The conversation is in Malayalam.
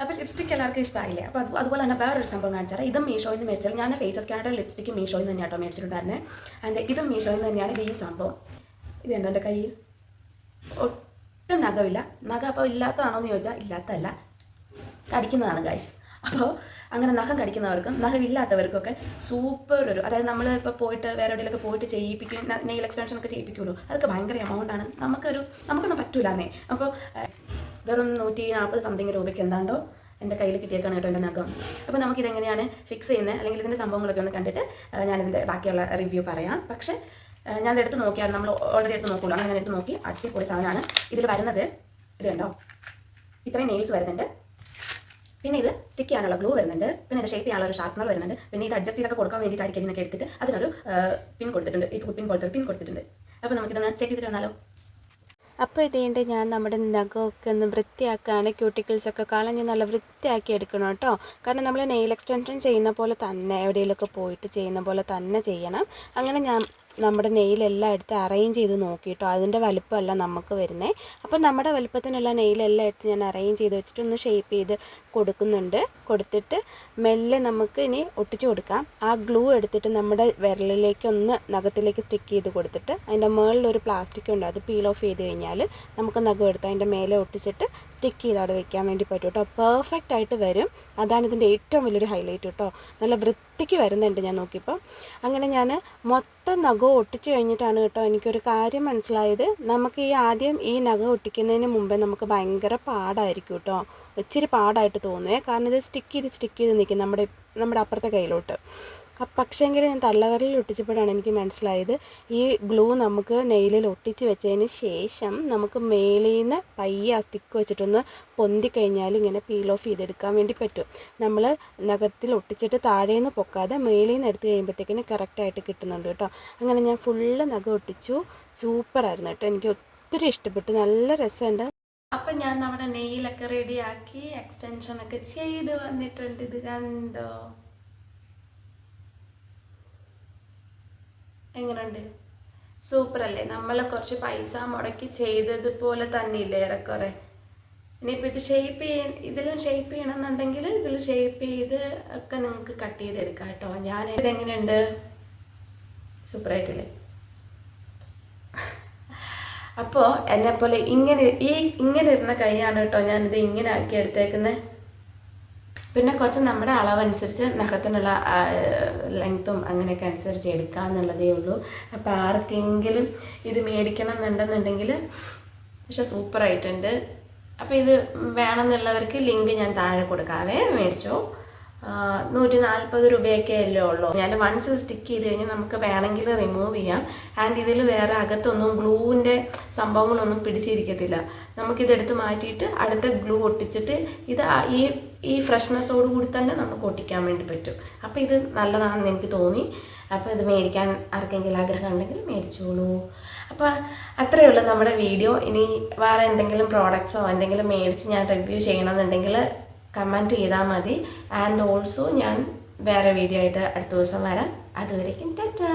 അപ്പോൾ ലിപ്സ്റ്റിക് എല്ലാവർക്കും ഇഷ്ടമായില്ലേ അപ്പോൾ അത് അതുപോലെ തന്നെ വേറൊരു സംഭവം കാണിച്ചാൽ ഇതും മീഷോയിൽ നിന്ന് മേടിച്ചാൽ ഞാൻ ഫേസസ് സ്കാനറുടെ ലിപ്സ്റ്റിക്ക് മീഷോയിൽ നിന്ന് തന്നെയാട്ടോ മേടിച്ചിട്ടുണ്ടായിരുന്നത് ആൻഡ് ഇതും മീഷോയിൽ നിന്ന് തന്നെയാണ് ഇത് ഈ സംഭവം. ഇത് എന്താ എന്റെ കൈ ഒട്ടും നഖമില്ല നഖം അപ്പോൾ ഇല്ലാത്തതാണോ എന്ന് ചോദിച്ചാൽ ഇല്ലാത്തതല്ല. കടിക്കുന്നതാണ് ഗൈസ് അപ്പോൾ അങ്ങനെ നഖം കടിക്കുന്നവർക്കും നഖമില്ലാത്തവർക്കൊക്കെ സൂപ്പർ ഒരു അതായത് നമ്മൾ ഇപ്പോൾ പോയിട്ട് വേറെ എവിടെയെങ്കിലൊക്കെ പോയിട്ട് ചെയ്യിപ്പിക്കും നെയിൽ എക്സ്റ്റൻഷൻ ഒക്കെ അതൊക്കെ ഭയങ്കര എമൗണ്ടാണ് നമുക്കൊരു നമുക്കൊന്നും പറ്റൂലെന്നേ. അപ്പോൾ വെറും നൂറ്റി നാൽപ്പത് സംതിങ് രൂപയ്ക്ക് എന്താണ്ടോ എന്റെ കയ്യിൽ കിട്ടിയേക്കാണ് കേട്ടോ എന്റെ നഖം. അപ്പോൾ നമുക്കിതെങ്ങനെയാണ് ഫിക്സ് ചെയ്യുന്നത്? അല്ലെങ്കിൽ ഇതിന്റെ സംഭവങ്ങളൊക്കെ ഒന്ന് കണ്ടിട്ട് ഞാനിതിന്റെ ബാക്കിയുള്ള റിവ്യൂ പറയാം. പക്ഷേ ഞാൻ എടുത്ത് നോക്കിയാൽ നമ്മൾ ഓൾറെഡി എടുത്ത് നോക്കുള്ളൂ. അങ്ങനെ ഞാൻ എടുത്ത് നോക്കി അടിപൊളി സാധനമാണ്. ഇതിൽ വരുന്നത് ഇത് കണ്ടോ? ഇത്രയും നെയിൽസ് വരുന്നുണ്ട്. പിന്നെ ഇത് സ്റ്റിക്ക് ചെയ്യാനുള്ള ഗ്ലൂ വരുന്നുണ്ട്. പിന്നെ ഇത് ഷേപ്പ് ചെയ്യാനുള്ള ഒരു ഷാർപ്പനർ വരുന്നുണ്ട്. പിന്നെ ഇത് അഡ്ജസ്റ്റ് ചെയ്തൊക്കെ കൊടുക്കാൻ വേണ്ടിയിട്ടായിരിക്കും ഇതിനൊക്കെ എടുത്തിട്ട്. അതിനൊരു പിൻ കൊടുത്തിട്ടുണ്ട്. ഈ പിൻ പോലത്തെ പിൻ കൊടുത്തിട്ടുണ്ട്. അപ്പോൾ നമുക്കിതൊന്ന് സെറ്റ് ചെയ്തിട്ട് വന്നാലോ? അപ്പോൾ ഇതേണ്ട ഞാൻ നമ്മുടെ നഖമൊക്കെ ഒന്ന് വൃത്തിയാക്കുകയാണ് ക്യൂട്ടിക്കിൾസൊക്കെ കളഞ്ഞ് നല്ല വൃത്തിയാക്കി എടുക്കണം കേട്ടോ. കാരണം നമ്മൾ നെയിൽ എക്സ്റ്റൻഷൻ ചെയ്യുന്ന പോലെ തന്നെ എവിടെയെങ്കിലുമൊക്കെ പോയിട്ട് ചെയ്യുന്ന പോലെ തന്നെ ചെയ്യണം. അങ്ങനെ ഞാൻ നമ്മുടെ നെയിലെല്ലാം എടുത്ത് അറേഞ്ച് ചെയ്ത് നോക്കിയിട്ടോ. അതിന്റെ വലുപ്പമല്ല നമുക്ക് വരുന്നത് അപ്പോൾ നമ്മുടെ വലുപ്പത്തിനുള്ള നെയിലെല്ലാം എടുത്ത് ഞാൻ അറേഞ്ച് ചെയ്ത് വെച്ചിട്ട് ഒന്ന് ഷേപ്പ് ചെയ്ത് കൊടുക്കുന്നുണ്ട്. കൊടുത്തിട്ട് മെല്ലെ നമുക്ക് ഇനി ഒട്ടിച്ചു കൊടുക്കാം. ആ ഗ്ലൂ എടുത്തിട്ട് നമ്മുടെ വിരലിലേക്ക് ഒന്ന് നഖത്തിലേക്ക് സ്റ്റിക്ക് ചെയ്ത് കൊടുത്തിട്ട് അതിന്റെ മുകളിൽ ഒരു പ്ലാസ്റ്റിക് ഉണ്ട് അത് പീൽ ഓഫ് ചെയ്ത് കഴിഞ്ഞാൽ നമുക്ക് നഖം എടുത്ത് അതിന്റെ മേലെ ഒട്ടിച്ചിട്ട് സ്റ്റിക്ക് ചെയ്ത് അവിടെ വെക്കാൻ വേണ്ടി പറ്റും കേട്ടോ പെർഫെക്റ്റ് ആയിട്ട് വരും. അതാണ് ഇതിന്റെ ഏറ്റവും വലിയൊരു ഹൈലൈറ്റ് കേട്ടോ നല്ല വൃത്തിക്ക് വരുന്നുണ്ട് ഞാൻ നോക്കിയപ്പോൾ അങ്ങനെ ഞാൻ മൊത്തം നഖം ഒട്ടിച്ച് കഴിഞ്ഞിട്ടാണ് കേട്ടോ എനിക്കൊരു കാര്യം മനസ്സിലായത്. നമുക്ക് ഈ ആദ്യം ഈ നഖം ഒട്ടിക്കുന്നതിന് മുമ്പേ നമുക്ക് ഭയങ്കര പാടായിരിക്കും കേട്ടോ. ഇച്ചിരി പാടായിട്ട് തോന്നുവേ. കാരണം ഇത് സ്റ്റിക്ക് ചെയ്ത് സ്റ്റിക്ക് ചെയ്ത് നിൽക്കും നമ്മുടെ നമ്മുടെ അപ്പുറത്തെ കയ്യിലോട്ട്. പക്ഷേങ്കിൽ ഞാൻ തള്ളവരലിൽ ഒട്ടിച്ചപ്പോഴാണ് എനിക്ക് മനസ്സിലായത്. ഈ ഗ്ലൂ നമുക്ക് നെയിലിൽ ഒട്ടിച്ച് വെച്ചതിന് ശേഷം നമുക്ക് മേളിൽ നിന്ന് പയ്യെ ആ സ്റ്റിക്ക് വെച്ചിട്ടൊന്ന് പൊന്തി കഴിഞ്ഞാൽ ഇങ്ങനെ പീൽ ഓഫ് ചെയ്തെടുക്കാൻ വേണ്ടി പറ്റും. നമ്മൾ നഖത്തിൽ ഒട്ടിച്ചിട്ട് താഴേന്ന് പൊക്കാതെ മേളിൽ നിന്ന് എടുത്ത് കഴിയുമ്പോഴത്തേക്കിന് കറക്റ്റായിട്ട് കിട്ടുന്നുണ്ട് കേട്ടോ. അങ്ങനെ ഞാൻ ഫുള്ള് നഖം ഒട്ടിച്ചു. സൂപ്പറായിരുന്നു കേട്ടോ. എനിക്ക് ഒത്തിരി ഇഷ്ടപ്പെട്ടു. നല്ല രസമുണ്ട്. അപ്പം ഞാൻ നമ്മുടെ നെയിലൊക്കെ റെഡിയാക്കി എക്സ്റ്റൻഷനൊക്കെ ചെയ്ത് വന്നിട്ടുണ്ട്. ഇത് കണ്ടോ? എങ്ങനെയുണ്ട്? സൂപ്പർ അല്ലേ നമ്മൾ കുറച്ച് പൈസ മുടക്കി ചെയ്തതുപോലെ തന്നെ ഇല്ലേ ഏറെക്കുറെ? ഇനിയിപ്പോൾ ഇത് ഷേപ്പ് ചെയ്യാൻ ഇതിൽ ഷേപ്പ് ചെയ്യണമെന്നുണ്ടെങ്കിൽ ഇതിൽ ഷേപ്പ് ചെയ്ത് ഒക്കെ നിങ്ങൾക്ക് കട്ട് ചെയ്തെടുക്കാം കേട്ടോ. ഞാൻ ഇതെങ്ങനെയുണ്ട് സൂപ്പറായിട്ടില്ലേ? അപ്പോൾ എന്നെപ്പോലെ ഇങ്ങനെ ഈ ഇങ്ങനെ ഇരുന്ന കൈയാണ് കേട്ടോ ഞാനിത് ഇങ്ങനെ ആക്കി എടുത്തേക്കുന്നത് പിന്നെ കുറച്ച് നമ്മുടെ അളവനുസരിച്ച് നഖത്തിനുള്ള ലെങ്ത്തും അങ്ങനെയൊക്കെ അനുസരിച്ച് എടുക്കുക എന്നുള്ളതേ ഉള്ളൂ. അപ്പോൾ ആർക്കെങ്കിലും ഇത് മേടിക്കണം എന്നുണ്ടെന്നുണ്ടെങ്കിൽ പക്ഷെ സൂപ്പറായിട്ടുണ്ട് അപ്പോൾ ഇത് വേണമെന്നുള്ളവർക്ക് ലിങ്ക് ഞാൻ താഴെ കൊടുക്കാവേ. മേടിച്ചോ. നൂറ്റി നാൽപ്പത് രൂപയൊക്കെ അല്ലേ ഉള്ളൂ. ഞാൻ വൺസ് സ്റ്റിക്ക് ചെയ്ത് കഴിഞ്ഞാൽ നമുക്ക് വേണമെങ്കിൽ റിമൂവ് ചെയ്യാം. ആൻഡ് ഇതിൽ വേറെ അകത്തൊന്നും ഗ്ലൂവിന്റെ സംഭവങ്ങളൊന്നും പിടിച്ചിരിക്കത്തില്ല. നമുക്കിതെടുത്ത് മാറ്റിയിട്ട് അടുത്ത ഗ്ലൂ ഒട്ടിച്ചിട്ട് ഇത് ഈ ഈ ഫ്രഷ്നെസ്സോട് കൂടി തന്നെ നമുക്ക് ഒട്ടിക്കാൻ വേണ്ടി പറ്റും. അപ്പോൾ ഇത് നല്ലതാണെന്ന് എനിക്ക് തോന്നി. അപ്പോൾ ഇത് മേടിക്കാൻ ആർക്കെങ്കിലും ആഗ്രഹം ഉണ്ടെങ്കിൽ മേടിച്ചോളൂ. അപ്പോൾ അത്രയേ ഉള്ളൂ നമ്മുടെ വീഡിയോ. ഇനി വേറെ എന്തെങ്കിലും പ്രോഡക്റ്റ്സോ എന്തെങ്കിലും മേടിച്ച് ഞാൻ റിവ്യൂ ചെയ്യണമെന്നുണ്ടെങ്കിൽ കമന്റ് ചെയ്താൽ മതി. ആൻഡ് ഓൾസോ ഞാൻ വേറെ വീഡിയോ ആയിട്ട് അടുത്ത ദിവസം വരാം. അതുവരേക്കും ടാറ്റാ.